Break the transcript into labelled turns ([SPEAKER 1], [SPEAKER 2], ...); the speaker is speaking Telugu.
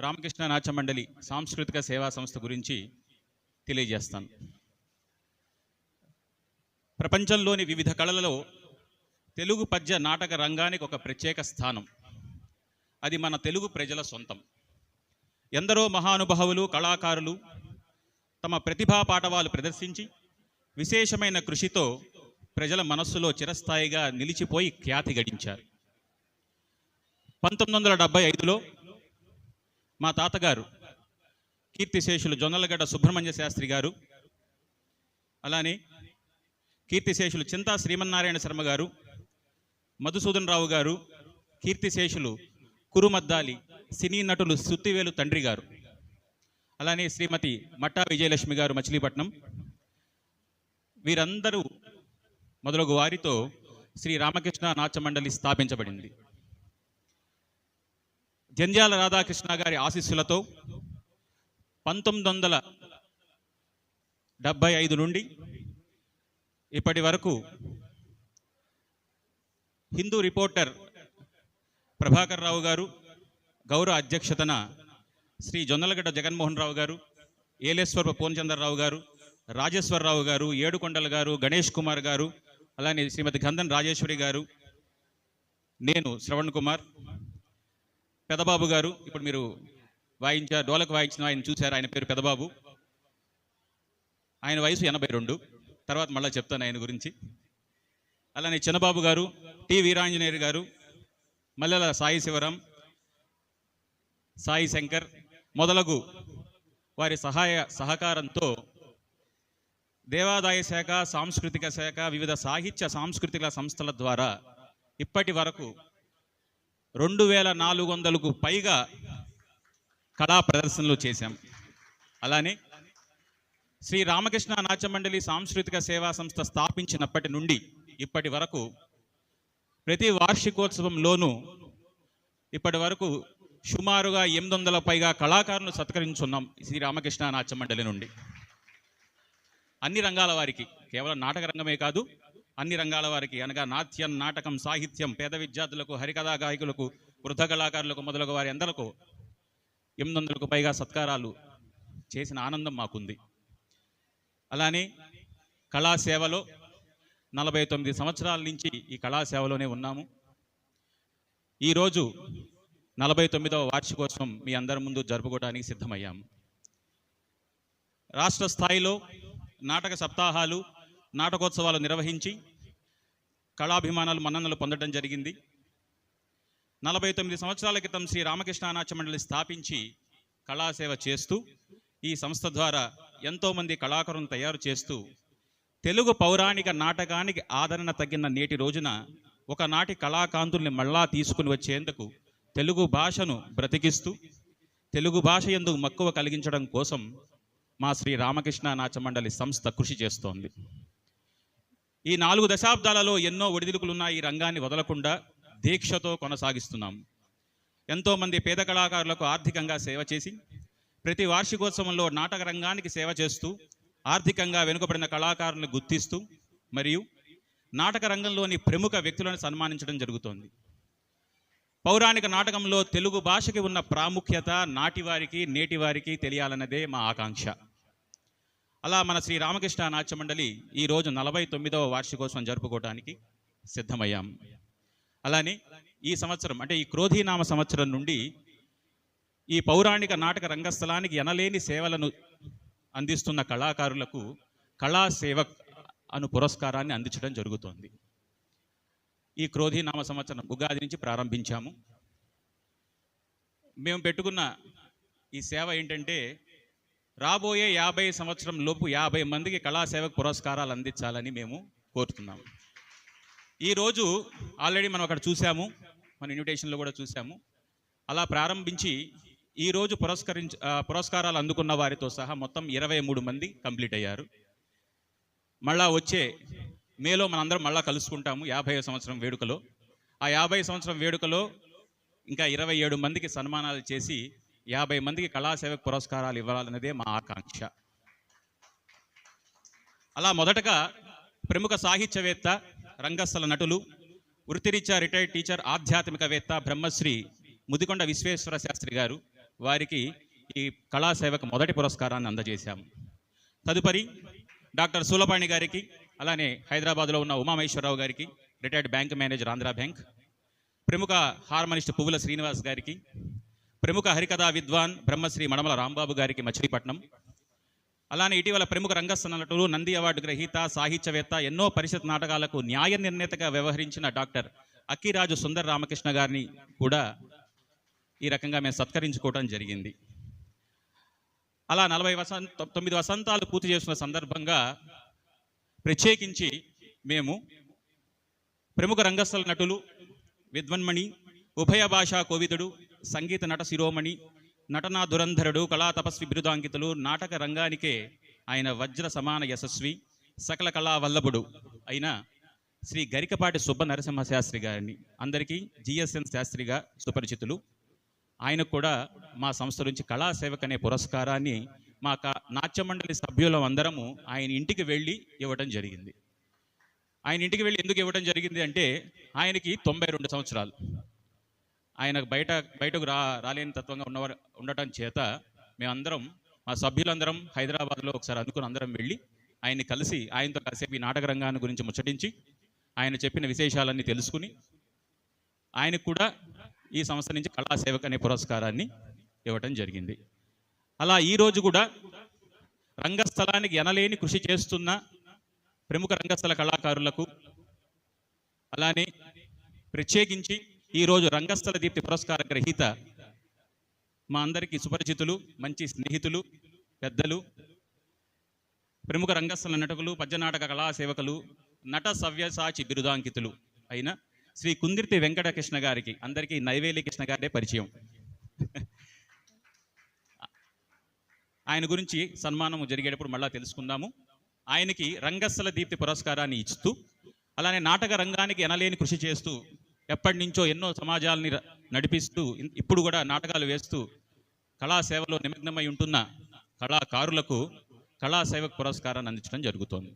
[SPEAKER 1] రామకృష్ణ నాట్య మండలి సాంస్కృతిక సేవా సంస్థ గురించి తెలియజేస్తాను. ప్రపంచంలోని వివిధ కళలలో తెలుగు పద్య నాటక రంగానికి ఒక ప్రత్యేక స్థానం. అది మన తెలుగు ప్రజల సొంతం. ఎందరో మహానుభావులు కళాకారులు తమ ప్రతిభా పాటవాలు ప్రదర్శించి విశేషమైన కృషితో ప్రజల మనస్సులో చిరస్థాయిగా నిలిచిపోయి ఖ్యాతి గడించారు. పంతొమ్మిది వందల డెబ్బై ఐదులో మా తాతగారు కీర్తిశేషులు జొన్నలగడ్డ సుబ్రహ్మణ్య శాస్త్రి గారు అలానే కీర్తిశేషులు చింతా శ్రీమన్నారాయణ శర్మ గారు మధుసూదన్ రావు గారు కీర్తిశేషులు కురుమద్దాలి సినీ నటులు సుత్తివేలు తండ్రి గారు అలానే శ్రీమతి మట్టా విజయలక్ష్మి గారు మచిలీపట్నం. వీరందరూ మొదలగు వారితో శ్రీ రామకృష్ణ నాట్య మండలి స్థాపించబడింది. జంధ్యాల రాధాకృష్ణ గారి ఆశీస్సులతో పంతొమ్మిది వందల డెబ్బై ఐదు నుండి ఇప్పటి వరకు హిందూ రిపోర్టర్ ప్రభాకర్ రావు గారు గౌరవ అధ్యక్షతన శ్రీ జొన్నలగడ్డ జగన్మోహన్ రావు గారు ఏలేశ్వర పూర్ణచంద్రరావు గారు రాజేశ్వరరావు గారు ఏడుకొండల గారు గణేష్ కుమార్ గారు అలానే శ్రీమతి గంధన్ రాజేశ్వరి గారు నేను శ్రవణ్ కుమార్ పెదబాబు గారు ఇప్పుడు మీరు వాయించారు డోలకు వాయించిన ఆయన చూశారు ఆయన పేరు పెదబాబు. ఆయన వయసు ఎనభై రెండు తర్వాత మళ్ళీ చెప్తాను ఆయన గురించి. అలానే చిన్నబాబు గారు టి. వీరాంజనేయులు గారు మల్లెల సాయి శివరాం సాయి శంకర్ మొదలగు వారి సహాయ సహకారంతో దేవాదాయ శాఖ సాంస్కృతిక శాఖ వివిధ సాహిత్య సాంస్కృతిక సంస్థల ద్వారా ఇప్పటి వరకు రెండు వేల నాలుగు వందలకు పైగా కళా ప్రదర్శనలు చేశాం. అలానే శ్రీ రామకృష్ణ నాట్యమండలి సాంస్కృతిక సేవా సంస్థ స్థాపించినప్పటి నుండి ఇప్పటి వరకు ప్రతి వార్షికోత్సవంలోనూ ఇప్పటి వరకు సుమారుగా ఎనిమిది వందల పైగా కళాకారులను సత్కరించున్నాం శ్రీ రామకృష్ణ నాట్య నుండి. అన్ని రంగాల వారికి. కేవలం నాటక రంగమే కాదు అన్ని రంగాల వారికి అనగా నాట్యం నాటకం సాహిత్యం పేద విద్యార్థులకు హరికథా గాయకులకు వృద్ధ కళాకారులకు మొదలగు వారి అందరకు ఎనిమిది వందలకు పైగా సత్కారాలు చేసిన ఆనందం మాకుంది. అలానే కళాసేవలో నలభై తొమ్మిది సంవత్సరాల నుంచి ఈ కళాసేవలోనే ఉన్నాము. ఈరోజు నలభై తొమ్మిదవ వార్షికోత్సవం మీ అందరి ముందు జరుపుకోవడానికి సిద్ధమయ్యాము. రాష్ట్ర స్థాయిలో నాటక సప్తాహాలు నాటకోత్సవాలు నిర్వహించి కళాభిమానాలు మన్ననలు పొందడం జరిగింది. నలభై తొమ్మిది సంవత్సరాల క్రితం శ్రీ రామకృష్ణ నాట్య మండలి స్థాపించి కళాసేవ చేస్తూ ఈ సంస్థ ద్వారా ఎంతోమంది కళాకారులను తయారు చేస్తూ తెలుగు పౌరాణిక నాటకానికి ఆదరణ తగ్గిన నేటి రోజున ఒకనాటి కళాకాంతుల్ని మళ్ళా తీసుకుని వచ్చేందుకు తెలుగు భాషను బ్రతికిస్తూ తెలుగు భాష ఎందుకు మక్కువ కలిగించడం కోసం మా శ్రీ రామకృష్ణ నాచమండలి మండలి సంస్థ కృషి చేస్తోంది. ఈ నాలుగు దశాబ్దాలలో ఎన్నో ఒడిదుడుకులున్న ఈ రంగాన్ని వదలకుండా దీక్షతో కొనసాగిస్తున్నాం. ఎంతోమంది పేద కళాకారులకు ఆర్థికంగా సేవ చేసి ప్రతి వార్షికోత్సవంలో నాటక రంగానికి సేవ చేస్తూ ఆర్థికంగా వెనుకబడిన కళాకారులను గుర్తిస్తూ మరియు నాటక రంగంలోని ప్రముఖ వ్యక్తులను సన్మానించడం జరుగుతోంది. పౌరాణిక నాటకంలో తెలుగు భాషకి ఉన్న ప్రాముఖ్యత నాటివారికి నేటివారికి తెలియాలన్నదే మా ఆకాంక్ష. అలా మన శ్రీ రామకృష్ణ నాట్య మండలి ఈరోజు నలభై తొమ్మిదవ వార్షికోత్సవం జరుపుకోవడానికి సిద్ధమయ్యాం. అలానే ఈ సంవత్సరం అంటే ఈ క్రోధీనామ సంవత్సరం నుండి ఈ పౌరాణిక నాటక రంగస్థలానికి ఎనలేని సేవలను అందిస్తున్న కళాకారులకు కళాసేవక్ అను పురస్కారాన్ని అందించడం జరుగుతోంది. ఈ క్రోధీనామ సంవత్సరం ఉగాది నుంచి ప్రారంభించాము. మేము పెట్టుకున్న ఈ సేవ ఏంటంటే రాబోయే యాభై సంవత్సరం లోపు యాభై మందికి కళాసేవకు పురస్కారాలు అందించాలని మేము కోరుతున్నాము. ఈరోజు ఆల్రెడీ మనం అక్కడ చూసాము మన ఇన్విటేషన్లో కూడా చూసాము అలా ప్రారంభించి ఈరోజు పురస్కరించ పురస్కారాలు అందుకున్న వారితో సహా మొత్తం ఇరవై మూడు మంది కంప్లీట్ అయ్యారు. మళ్ళా వచ్చే మేలో మనందరం మళ్ళా కలుసుకుంటాము యాభై సంవత్సరం వేడుకలో. ఆ యాభై సంవత్సరం వేడుకలో ఇంకా ఇరవై ఏడు మందికి సన్మానాలు చేసి యాభై మందికి కళాసేవకు పురస్కారాలు ఇవ్వాలన్నదే మా ఆకాంక్ష. అలా మొదటగా ప్రముఖ సాహిత్యవేత్త రంగస్థల నటులు వృత్తిరీత్యా రిటైర్డ్ టీచర్ ఆధ్యాత్మికవేత్త బ్రహ్మశ్రీ ముదికొండ విశ్వేశ్వర శాస్త్రి గారు వారికి ఈ కళాసేవకు మొదటి పురస్కారాన్ని అందజేశాము. తదుపరి డాక్టర్ సూలపాణి గారికి అలానే హైదరాబాద్లో ఉన్న ఉమామేశ్వరరావు గారికి retired bank manager Andhra bank ప్రముఖ హార్మనిస్ట్ పువ్వుల శ్రీనివాస్ గారికి ప్రముఖ హరికథా విద్వాన్ బ్రహ్మశ్రీ మడమల రాంబాబు గారికి మచిలీపట్నం. అలానే ఇటీవల ప్రముఖ రంగస్థల నటులు నంది అవార్డు గ్రహీత సాహిత్యవేత్త ఎన్నో పరిషత్ నాటకాలకు న్యాయ నిర్ణేతగా వ్యవహరించిన డాక్టర్ అక్కిరాజు సుందర రామకృష్ణ గారిని కూడా ఈ రకంగా మేము సత్కరించుకోవడం జరిగింది. అలా నలభై వసంత తొమ్మిది వసంతాలు పూర్తి చేసిన సందర్భంగా ప్రత్యేకించి మేము ప్రముఖ రంగస్థల నటులు విద్వన్మణి ఉభయ భాషా కోవిదుడు సంగీత నట శిరోమణి నటనా దురంధరుడు కళా తపస్వి బిరుదాంకితులు నాటక రంగానికే ఆయన వజ్ర సమాన యశస్వి సకల కళా వల్లభుడు అయిన శ్రీ గరికపాటి సుబ్బ నరసింహ శాస్త్రి గారిని అందరికీ జిఎస్ఎన్ శాస్త్రిగా సుపరిచితులు. ఆయనకు కూడా మా సంస్థ నుంచి కళాసేవక్ అనే పురస్కారాన్ని మా క- నాట్యమండలి సభ్యులం అందరము ఆయన ఇంటికి వెళ్ళి ఇవ్వటం జరిగింది. ఆయన ఇంటికి వెళ్ళి ఎందుకు ఇవ్వడం జరిగింది అంటే ఆయనకి తొంభై రెండు సంవత్సరాలు. ఆయన బయట బయటకు రా రాలేని తత్వంగా ఉన్నవారు ఉండటం చేత మేమందరం మా సభ్యులందరం హైదరాబాద్లో ఒకసారి అందుకుని అందరం వెళ్ళి ఆయన్ని కలిసి ఆయనతో కాసేపు ఈ నాటక రంగాన్ని గురించి ముచ్చటించి ఆయన చెప్పిన విశేషాలన్నీ తెలుసుకుని ఆయనకు కూడా ఈ సంస్థ నుంచి కళాసేవక్ అనే పురస్కారాన్ని ఇవ్వటం జరిగింది. అలా ఈ రోజు కూడా రంగస్థలానికి ఎనలేని కృషి చేస్తున్న ప్రముఖ రంగస్థల కళాకారులకు అలానే ప్రత్యేకించి ఈరోజు రంగస్థల దీప్తి పురస్కార గ్రహీత మా అందరికీ సుపరిచితులు మంచి స్నేహితులు పెద్దలు ప్రముఖ రంగస్థల నటకులు పద్యనాటక కళాసేవకులు నట సవ్యసాచి బిరుదాంకితులు అయిన శ్రీ కుందిర్తి వెంకటకృష్ణ గారికి అందరికీ నైవేలి కృష్ణ గారే పరిచయం. ఆయన గురించి సన్మానం జరిగేటప్పుడు మళ్ళా తెలుసుకుందాము. ఆయనకి రంగస్థల దీప్తి పురస్కారాన్ని ఇస్తూ అలానే నాటక రంగానికి ఎనలేని కృషి చేస్తూ ఎప్పటి నుంచో ఎన్నో సమాజాలని నడిపిస్తూ ఇప్పుడు కూడా నాటకాలు వేస్తూ కళాసేవలో నిమగ్నమై ఉంటున్న కళాకారులకు కళాసేవక్ పురస్కారాన్ని అందించడం జరుగుతోంది.